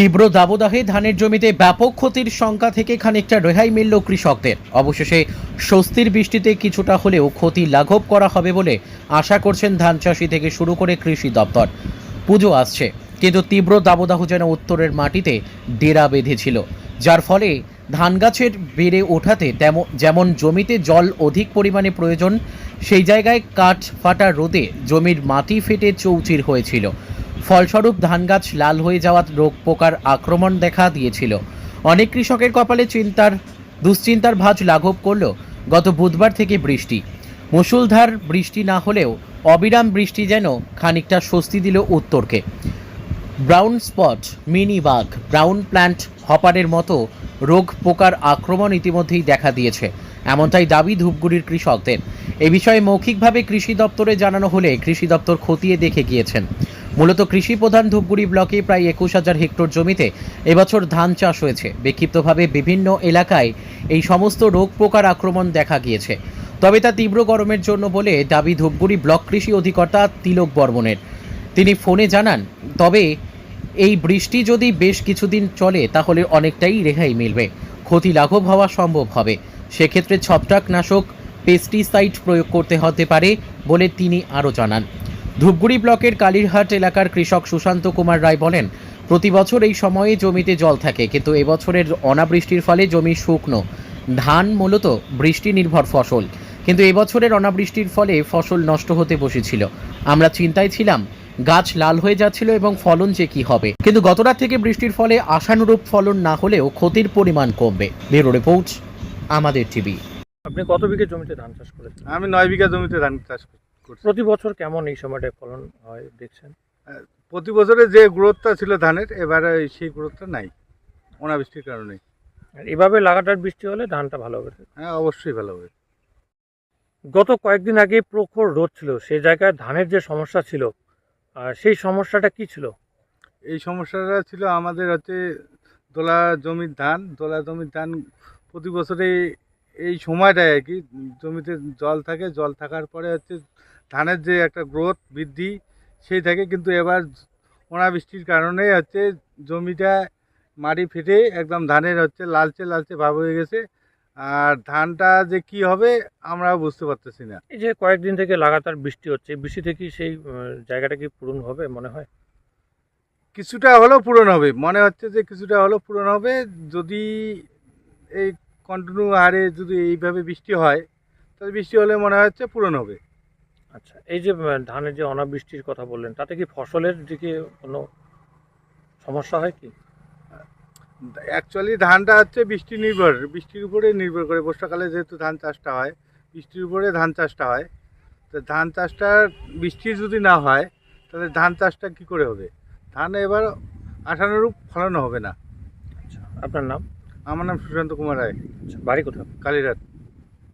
তীব্র দাবদাহে ধানের জমিতে ব্যাপক ক্ষতির শঙ্কা থেকে খানিকটা রেহাই মিলল কৃষকদের। অবশেষে স্বস্তির বৃষ্টিতে কিছুটা হলেও ক্ষতি লাঘব করা হবে বলে আশা করছেন ধান চাষি থেকে শুরু করে কৃষি দপ্তর। পুজো আসছে, কিন্তু তীব্র দাবদাহ যেন উত্তরের মাটিতে ডেরা বেঁধেছিল, যার ফলে ধান গাছের বেড়ে ওঠাতে যেমন জমিতে জল অধিক পরিমাণে প্রয়োজন, সেই জায়গায় কাঠ ফাটা রোদে জমির মাটি ফেটে চৌচির হয়েছিল। ফলস্বরূপ ধান গাছ লাল হয়ে যাওয়া রোগ পোকার আক্রমণ দেখা দিয়েছিল। অনেক কৃষকের কপালে চিন্তার, দুশ্চিন্তার ভাঁজ লাঘব করল গত বুধবার থেকে বৃষ্টি। মুষলধার বৃষ্টি না হলেও অবিরাম বৃষ্টি যেন খানিকটা স্বস্তি দিল উত্তরকে। ব্রাউন স্পট, মিনি বাঘ, ব্রাউন প্ল্যান্ট হপারের মতো রোগ পোকার আক্রমণ ইতিমধ্যেই দেখা দিয়েছে। এমনটাই দাবি ধূপগুড়ির কৃষকদের। এ বিষয়ে মৌখিকভাবে কৃষি দপ্তরে জানানো হলে কৃষি দপ্তর খতিয়ে দেখে গিয়েছেন। মূলত কৃষি প্রধান ধূপগুড়ি ব্লকে প্রায় একুশ হাজার হেক্টর জমিতে এবছর ধান চাষ হয়েছে। বিক্ষিপ্তভাবে বিভিন্ন এলাকায় এই সমস্ত রোগ পোকার আক্রমণ দেখা গিয়েছে। তবে তা তীব্র গরমের জন্য বলে দাবি ধূপগুড়ি ব্লক কৃষি অধিকর্তা তিলক বর্মনের। তিনি ফোনে জানান, তবে এই বৃষ্টি যদি বেশ কিছুদিন চলে, তাহলে অনেকটাই রেহাই মিলবে। ক্ষতি লাঘব হওয়া সম্ভব হবে। সেক্ষেত্রে ছত্রাকনাশক, পেস্টিসাইড প্রয়োগ করতে হতে পারে বলে তিনি আরও জানান। ধূপগুড়ি ব্লকের কালীরহাট এলাকার কৃষক সুশান্ত কুমার রায় বলেন প্রতি বছর এই সময়ে জমিতে জল থাকে কিন্তু এবছরের অনাবৃষ্টির ফলে জমি শুকনো। ধান মূলত বৃষ্টি নির্ভর ফসল কিন্তু এবছরের অনাবৃষ্টির ফলে ফসল নষ্ট হতে বসেছিল। আমরা চিন্তায় ছিলাম গাছ লাল হয়ে যাচ্ছিল এবং ফলন যে কি হবে। কিন্তু গতরাত থেকে বৃষ্টির ফলে আশানুরূপ ফলন না হলেও ক্ষতির পরিমাণ কমবে। ব্যুরো রিপোর্ট আমাদের টিভি। আপনি কত বিঘে জমিতে ধান চাষ করেছেন? আমি নয় বিঘা জমিতে ধান চাষ করছি। প্রতি বছর কেমন এই সময়টায় ফলন হয় দেখছেন? প্রতি বছরে যে গ্রোথটা ছিল ধানের এবারে সেই গ্রোথটা নাই অনাবৃষ্টির কারণে। আর এভাবে লাগাতার বৃষ্টি হলে ধানটা ভালো হবে? হ্যাঁ অবশ্যই ভালো হবে। গত কয়েকদিন আগে প্রখর রোদ ছিল সেই জায়গায় ধানের যে সমস্যা ছিল আর সেই সমস্যাটা কি ছিল? এই সমস্যাটা ছিল আমাদের হচ্ছে দোলা জমির ধান দোলা জমির ধান প্রতি বছরে এই সময়টায় আর কি জমিতে জল থাকে জল থাকার পরে হচ্ছে ধানের যে একটা গ্রোথ বৃদ্ধি সেই থাকে কিন্তু এবার অনাবৃষ্টির কারণে হচ্ছে জমিটা মাটি ফেটে একদম ধানের হচ্ছে লালচে লালচে ভাব হয়ে গেছে। আর ধানটা যে কি হবে আমরা বুঝতে পারতেছি না। এই যে কয়েকদিন থেকে লাগাতার বৃষ্টি হচ্ছে বৃষ্টি বৃষ্টিতে কি সেই জায়গাটা কি পূরণ হবে মনে হয়? কিছুটা হলেও পূরণ হবে মনে হচ্ছে যে কিছুটা হলেও পূরণ হবে। যদি এই কন্টিনিউ হারে যদি এইভাবে বৃষ্টি হয় তাহলে বৃষ্টি হলে মনে হচ্ছে পূরণ হবে। আচ্ছা এই যে ধানের যে অনাবৃষ্টির কথা বললেন তাতে কি ফসলের দিকে কোনো সমস্যা হয় কি? অ্যাকচুয়ালি ধানটা হচ্ছে বৃষ্টি নির্ভর বৃষ্টির উপরে নির্ভর করে। বর্ষাকালে যেহেতু ধান চাষটা হয় বৃষ্টির উপরে ধান চাষটা হয়। তো ধান চাষটা বৃষ্টি যদি না হয় তাহলে ধান চাষটা কি করে হবে? ধান এবার আশানুরূপ ফলানো হবে না। আচ্ছা আপনার নাম? আমার নাম সুশান্ত কুমার রায়। আচ্ছা বাড়ি কোথাও কালীরাত।